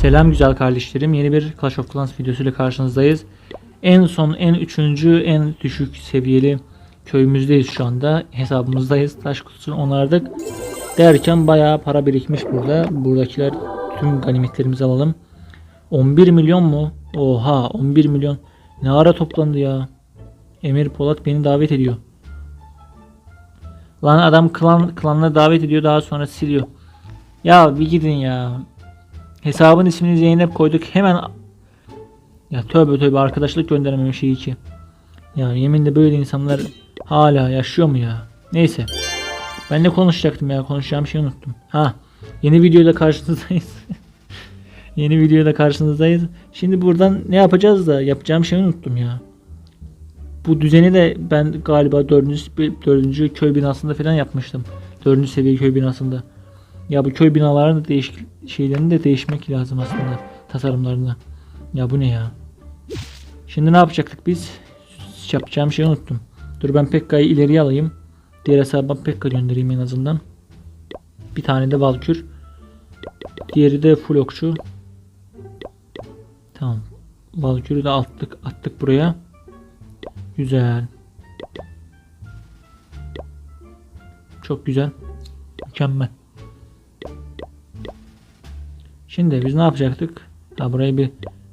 Selam güzel kardeşlerim. Yeni bir Clash of Clans videosuyla karşınızdayız. En son en üçüncü en düşük seviyeli köyümüzdeyiz şu anda. Hesabımızdayız. Taş kutusunu onardık. Derken bayağı para birikmiş burada. Buradakiler tüm ganimetlerimizi alalım. 11 milyon mu? Oha 11 milyon. Ne ara toplandı ya? Emir Polat beni davet ediyor. Lan adam klan klanına davet ediyor daha sonra siliyor. Ya bir gidin ya. Hesabın ismini Zeynep koyduk. Hemen ya tövbe tövbe arkadaşlık gönderememiş iyi ki. Ya yeminle böyle insanlar hala yaşıyor mu ya? Neyse. Ben ne konuşacaktım ya? Konuşacağım şeyi unuttum. Ha. Yeni videoyla karşınızdayız. yeni videoyla karşınızdayız. Şimdi buradan ne yapacağız da yapacağım şeyi unuttum ya. Bu düzeni de ben galiba 4. 4. köy binasında falan yapmıştım. 4. seviye köy binasında. Ya bu köy binalarının da değişik şeylerini de değişmek lazım aslında tasarımlarını. Ya bu ne ya? Şimdi ne yapacaktık biz? Yapacağım şeyi unuttum. Dur ben Pekka'yı ileriye alayım. Diğer hesaba Pekka göndereyim en azından. Bir tane de Valkür. Diğeri de full okçu. Tamam. Valkür'ü de attık, attık buraya. Güzel. Çok güzel. Mükemmel. Şimdi biz ne yapacaktık? Ha, buraya bir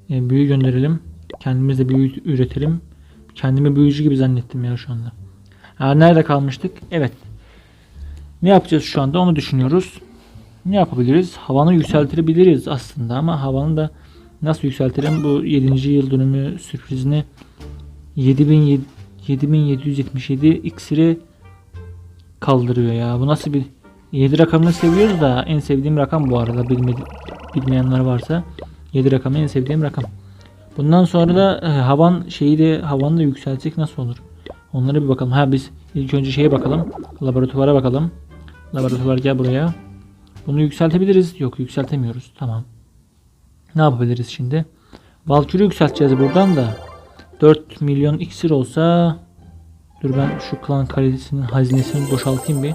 e, büyü gönderelim. Kendimiz de büyü üretelim. Kendimi büyücü gibi zannettim ya şu anda. Ha, nerede kalmıştık? Evet. Ne yapacağız şu anda onu düşünüyoruz. Ne yapabiliriz? Havanı yükseltebiliriz aslında ama havanı da nasıl yükseltelim? Bu 7. yıl dönümü sürprizini 7000 7777 iksiri kaldırıyor ya. Bu nasıl bir 7 rakamını seviyoruz da en sevdiğim rakam bu arada bilmedi, bilmeyenler varsa 7 rakamı en sevdiğim rakam. Bundan sonra da e, havan şeyi de havanı da yükseltsek nasıl olur? Onlara bir bakalım. Ha biz ilk önce şeye bakalım. Laboratuvara bakalım. Laboratuvar gel buraya. Bunu yükseltebiliriz. Yok yükseltemiyoruz. Tamam. Ne yapabiliriz şimdi? Valkür'ü yükselteceğiz buradan da. 4 milyon iksir olsa Dur ben şu klan kalitesinin hazinesini boşaltayım bir.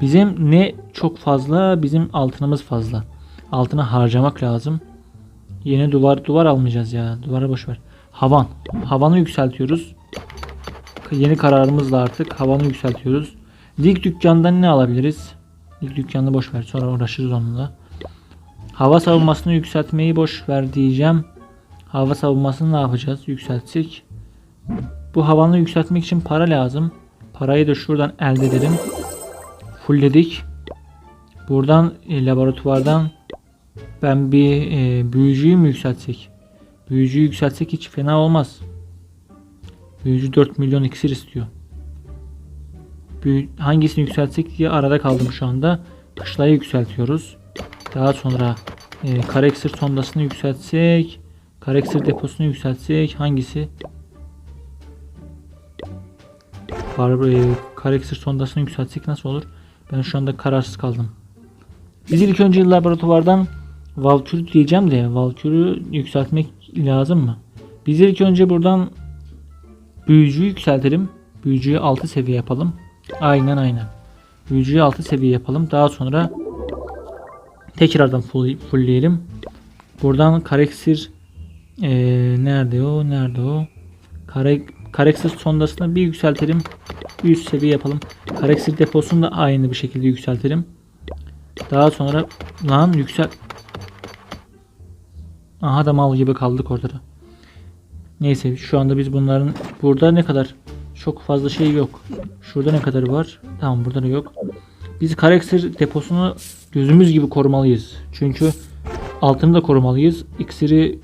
Bizim ne çok fazla bizim altınımız fazla. Altına harcamak lazım. Yeni duvar duvar almayacağız ya. Duvara boş ver. Havan. Havanı yükseltiyoruz. Yeni kararımızla artık havanı yükseltiyoruz. Lig dükkandan ne alabiliriz? Lig dükkanını boş ver. Sonra uğraşırız onunla. Hava savunmasını yükseltmeyi boş ver diyeceğim. Hava savunmasını ne yapacağız? Yükseltsek. Bu havanı yükseltmek için para lazım. Parayı da şuradan elde edelim. Fullledik. Buradan e, laboratuvardan ben bir e, büyücüyü mü yükseltsek? Büyücüyü yükseltsek hiç fena olmaz. Büyücü 4 milyon iksir istiyor. Büyü, hangisini yükseltsek diye arada kaldım şu anda. Kışlayı yükseltiyoruz. Daha sonra e, kareksir sondasını yükseltsek. Kareksir deposunu yükseltsek. Hangisi? E, kareksir sondasını yükseltsek nasıl olur? Ben şu anda kararsız kaldım. Biz ilk önce laboratuvardan Valkür diyeceğim de Valkür'ü yükseltmek lazım mı? Biz ilk önce buradan büyücüyü yükseltelim. Büyücüyü 6 seviye yapalım. Aynen aynen. Büyücüyü 6 seviye yapalım. Daha sonra tekrardan full, fullleyelim. Buradan kareksir ee, nerede o? Nerede o? Kare, kareksir sondasını bir yükseltelim. Üst seviye yapalım. Kareksir deposunu da aynı bir şekilde yükseltelim. Daha sonra lan yüksel Aha da mal gibi kaldık orada da. Neyse şu anda biz bunların burada ne kadar çok fazla şey yok. Şurada ne kadar var? Tamam burada da yok. Biz kareksir deposunu gözümüz gibi korumalıyız. Çünkü altını da korumalıyız. İksiri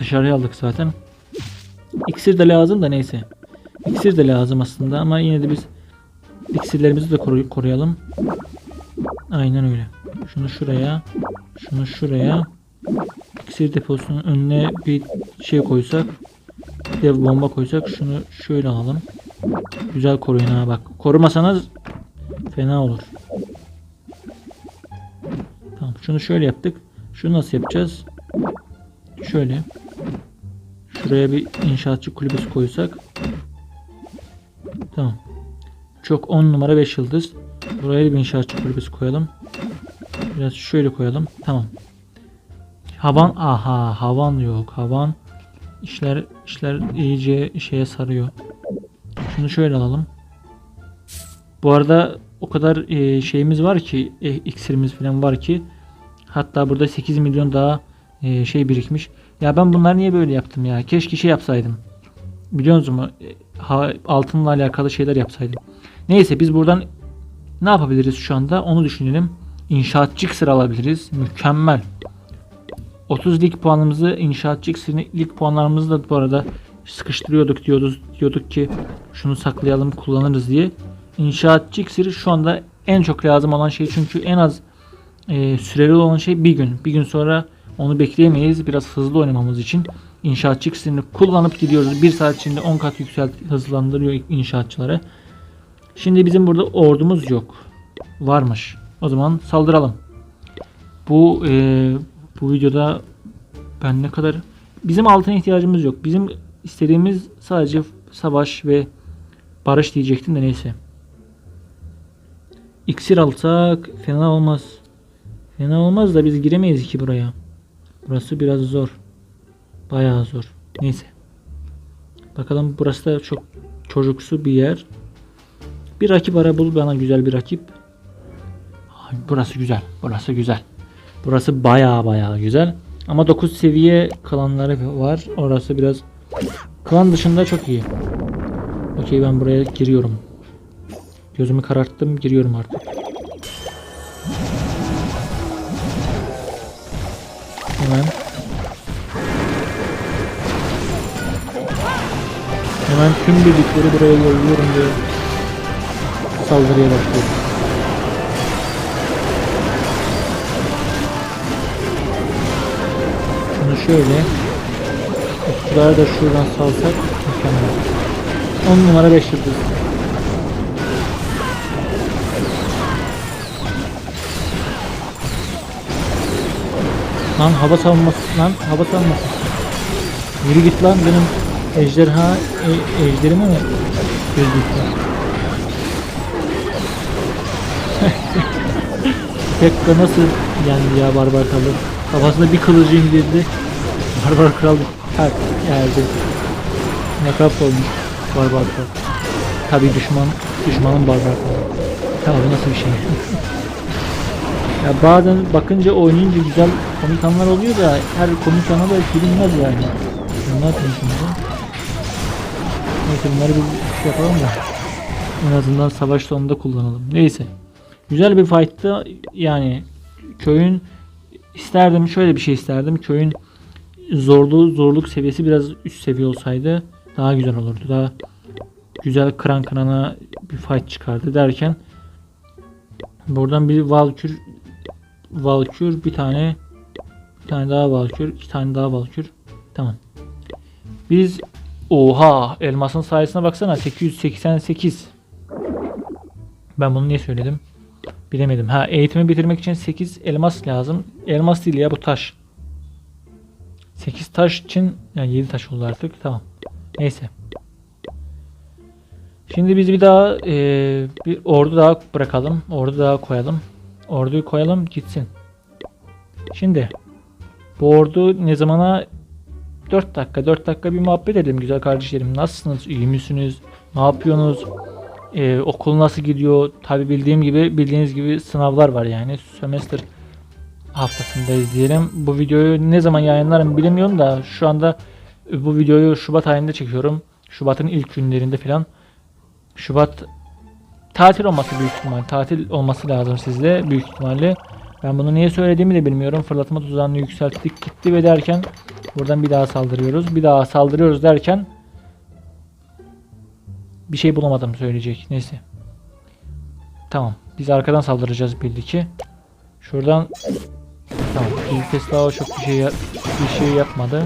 dışarıya aldık zaten. İksir de lazım da neyse. İksir de lazım aslında ama yine de biz iksirlerimizi de koru koruyalım. Aynen öyle. Şunu şuraya, şunu şuraya. İksir deposunun önüne bir şey koysak, bir bomba koysak şunu şöyle alalım. Güzel koruyun ha bak. Korumasanız fena olur. Tamam şunu şöyle yaptık. Şunu nasıl yapacağız? Şöyle. Şuraya bir inşaatçı kulübesi koysak. Tamam. Çok 10 numara 5 yıldız. Buraya bir inşaatçı kulübesi koyalım. Biraz şöyle koyalım. Tamam. Havan aha havan yok. Havan işler işler iyice şeye sarıyor. Şunu şöyle alalım. Bu arada o kadar e, şeyimiz var ki e, iksirimiz falan var ki hatta burada 8 milyon daha e, şey birikmiş. Ya ben bunları niye böyle yaptım ya? Keşke şey yapsaydım. Biliyor musunuz? E, altınla alakalı şeyler yapsaydım. Neyse biz buradan ne yapabiliriz şu anda onu düşünelim. İnşaatçı iksir alabiliriz. Mükemmel. 30 lig puanımızı inşaatçı iksir lig puanlarımızı da bu arada sıkıştırıyorduk diyorduk, diyorduk ki şunu saklayalım kullanırız diye. İnşaatçı iksiri şu anda en çok lazım olan şey çünkü en az e, süreli olan şey bir gün. Bir gün sonra onu bekleyemeyiz. Biraz hızlı oynamamız için inşaatçı iksirini kullanıp gidiyoruz. Bir saat içinde 10 kat yükselt hızlandırıyor inşaatçıları. Şimdi bizim burada ordumuz yok. Varmış. O zaman saldıralım. Bu e, bu videoda ben ne kadar bizim altına ihtiyacımız yok. Bizim istediğimiz sadece savaş ve barış diyecektim de neyse. İksir alsak fena olmaz. Fena olmaz da biz giremeyiz ki buraya. Burası biraz zor. Bayağı zor. Neyse. Bakalım burası da çok çocuksu bir yer. Bir rakip ara bul bana güzel bir rakip. Ay, Burası güzel. Burası güzel. Burası bayağı bayağı güzel. Ama 9 seviye klanları var. Orası biraz klan dışında çok iyi. Okey ben buraya giriyorum. Gözümü kararttım giriyorum artık. Hemen tüm birlikleri buraya yolluyorum ve saldırıya başlıyorum. Şunu şöyle Okçuları da şuradan salsak mükemmel. 10 numara 5 yıldız. Lan hava savunması lan hava savunması. Yürü git lan benim ejderha e, ejderime mi? Göz dikti. Pekka nasıl yendi ya barbar kralı? Kafasına bir kılıcı indirdi. Barbar kral tak geldi. Nakap olmuş barbar kral. Tabi düşman düşmanın barbar kralı. Ya bu nasıl bir şey? ya bazen bakınca oynayınca güzel komik anlar oluyor da her komik ana da bilinmez yani. Ne şimdi? Neyse bunları bir şey yapalım da en azından savaş sonunda kullanalım. Neyse. Güzel bir fight'tı. Yani köyün isterdim şöyle bir şey isterdim. Köyün zorluğu zorluk seviyesi biraz üst seviye olsaydı daha güzel olurdu. Daha güzel kıran kırana bir fight çıkardı derken buradan bir Valkür Valkür bir tane bir tane daha Valkür iki tane daha Valkür tamam. Biz oha elmasın sayesine baksana 888 ben bunu niye söyledim? Bilemedim. Ha eğitimi bitirmek için 8 elmas lazım. Elmas değil ya bu taş. 8 taş için yani 7 taş oldu artık. Tamam. Neyse. Şimdi biz bir daha e, bir ordu daha bırakalım. Ordu daha koyalım. Orduyu koyalım gitsin. Şimdi bu ordu ne zamana 4 dakika 4 dakika bir muhabbet edelim güzel kardeşlerim. Nasılsınız? İyi misiniz? Ne yapıyorsunuz? Ee, okul nasıl gidiyor? Tabi bildiğim gibi bildiğiniz gibi sınavlar var yani. Sömestr haftasındayız diyelim. Bu videoyu ne zaman yayınlarım bilemiyorum da şu anda bu videoyu Şubat ayında çekiyorum. Şubat'ın ilk günlerinde falan. Şubat tatil olması büyük ihtimal. Tatil olması lazım sizde büyük ihtimalle. Ben bunu niye söylediğimi de bilmiyorum. Fırlatma tuzağını yükselttik gitti ve derken buradan bir daha saldırıyoruz. Bir daha saldırıyoruz derken bir şey bulamadım söyleyecek. Neyse. Tamam. Biz arkadan saldıracağız belli ki. Şuradan Tamam. Tesla çok bir şey bir şey yapmadı.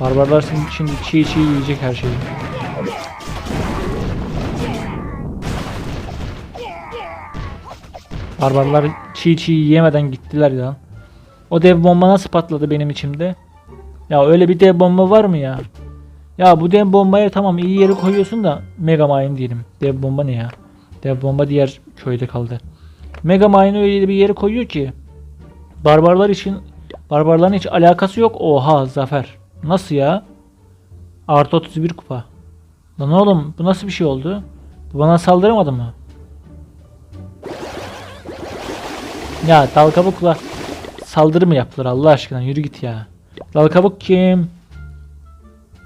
Barbarlar şimdi, çiğ çiğ yiyecek her şeyi. Barbarlar çiğ çiğ yiyemeden gittiler ya. O dev bomba nasıl patladı benim içimde? Ya öyle bir dev bomba var mı ya? Ya bu dev bombaya tamam iyi yere koyuyorsun da Mega Mine diyelim. Dev bomba ne ya? Dev bomba diğer köyde kaldı. Mega Mine öyle bir yere koyuyor ki barbarlar için barbarların hiç alakası yok. Oha Zafer. Nasıl ya? Artı 31 kupa. Lan oğlum bu nasıl bir şey oldu? Bu bana saldıramadı mı? Ya dal kabukla saldırı mı yaptılar Allah aşkına yürü git ya. Kabuk kim?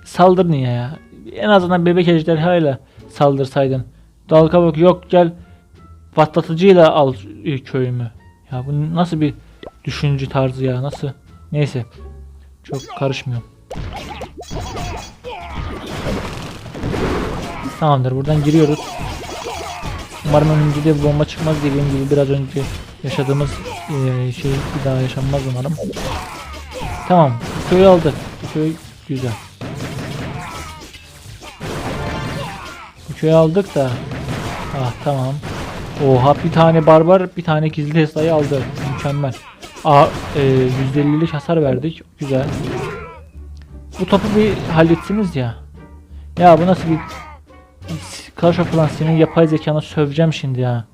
Saldır niye ya? En azından bebek ejderhayla saldırsaydın. Dal kabuk yok gel patlatıcıyla al e, köyümü. Ya bu nasıl bir düşünce tarzı ya nasıl? Neyse. Çok karışmıyorum. Tamamdır buradan giriyoruz. Umarım önümüzde de bir bomba çıkmaz dediğim gibi biraz önce yaşadığımız eee, şey bir daha yaşanmaz umarım. Tamam köyü aldık. Köy güzel. Köyü aldık da. Ah tamam. Oha bir tane barbar bir tane gizli Tesla'yı aldı. Mükemmel. Aa, e, %50'lik hasar verdik. Güzel. Bu topu bir hallettiniz ya. Ya bu nasıl bir Clash of Clans senin yapay zekanı söveceğim şimdi ya.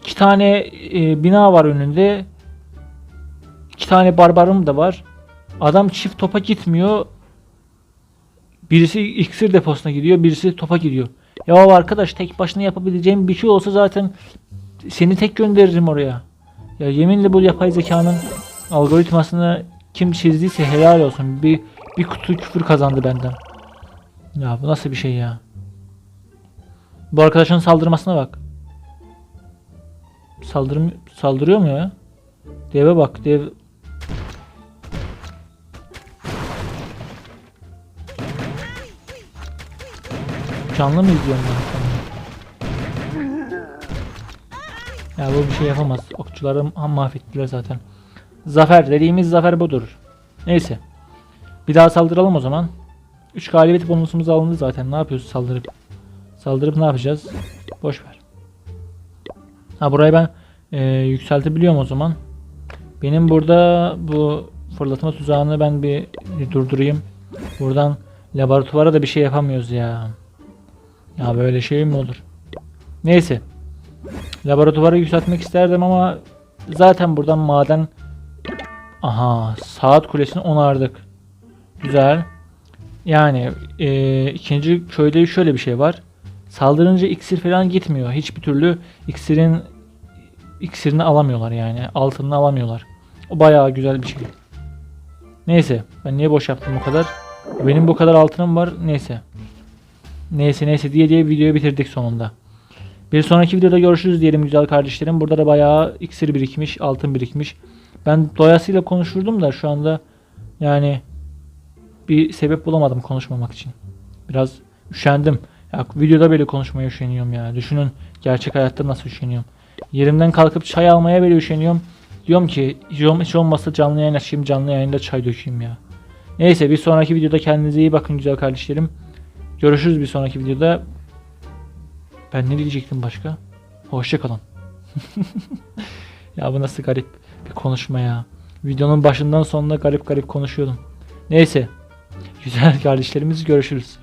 İki tane e, bina var önünde. İki tane barbarım da var. Adam çift topa gitmiyor. Birisi iksir deposuna gidiyor, birisi topa gidiyor. Ya arkadaş tek başına yapabileceğim bir şey olsa zaten seni tek gönderirim oraya. Ya yeminle bu yapay zekanın algoritmasını kim çizdiyse helal olsun. Bir bir kutu küfür kazandı benden. Ya bu nasıl bir şey ya? Bu arkadaşın saldırmasına bak. Saldırım saldırıyor mu ya? Deve bak, dev Canlı mı izliyorum ben? Ya bu bir şey yapamaz. Okçuları mahvettiler zaten. Zafer dediğimiz zafer budur. Neyse. Bir daha saldıralım o zaman. 3 galibiyet bonusumuz alındı zaten. Ne yapıyoruz saldırıp? Saldırıp ne yapacağız? Boş ver. Ha burayı ben e, yükseltebiliyorum o zaman. Benim burada bu fırlatma tuzağını ben bir durdurayım. Buradan laboratuvara da bir şey yapamıyoruz ya. Ya böyle şey mi olur? Neyse. Laboratuvarı yükseltmek isterdim ama zaten buradan maden Aha saat kulesini onardık. Güzel. Yani e, ikinci köyde şöyle bir şey var. Saldırınca iksir falan gitmiyor. Hiçbir türlü iksirin iksirini alamıyorlar yani. Altını alamıyorlar. O bayağı güzel bir şey. Neyse. Ben niye boş yaptım bu kadar? Benim bu kadar altınım var. Neyse. Neyse neyse diye diye videoyu bitirdik sonunda. Bir sonraki videoda görüşürüz diyelim güzel kardeşlerim. Burada da bayağı iksir birikmiş, altın birikmiş. Ben doyasıyla konuşurdum da şu anda yani bir sebep bulamadım konuşmamak için. Biraz üşendim. Ya videoda böyle konuşmaya üşeniyorum ya. Düşünün gerçek hayatta nasıl üşeniyorum. Yerimden kalkıp çay almaya bile üşeniyorum. Diyorum ki hiç olm- hiç olmazsa canlı yayın açayım canlı yayında çay dökeyim ya. Neyse bir sonraki videoda kendinize iyi bakın güzel kardeşlerim. Görüşürüz bir sonraki videoda. Ben ne diyecektim başka? Hoşçakalın. ya bu nasıl garip bir konuşma ya. Videonun başından sonuna garip garip konuşuyordum. Neyse. Güzel kardeşlerimiz görüşürüz.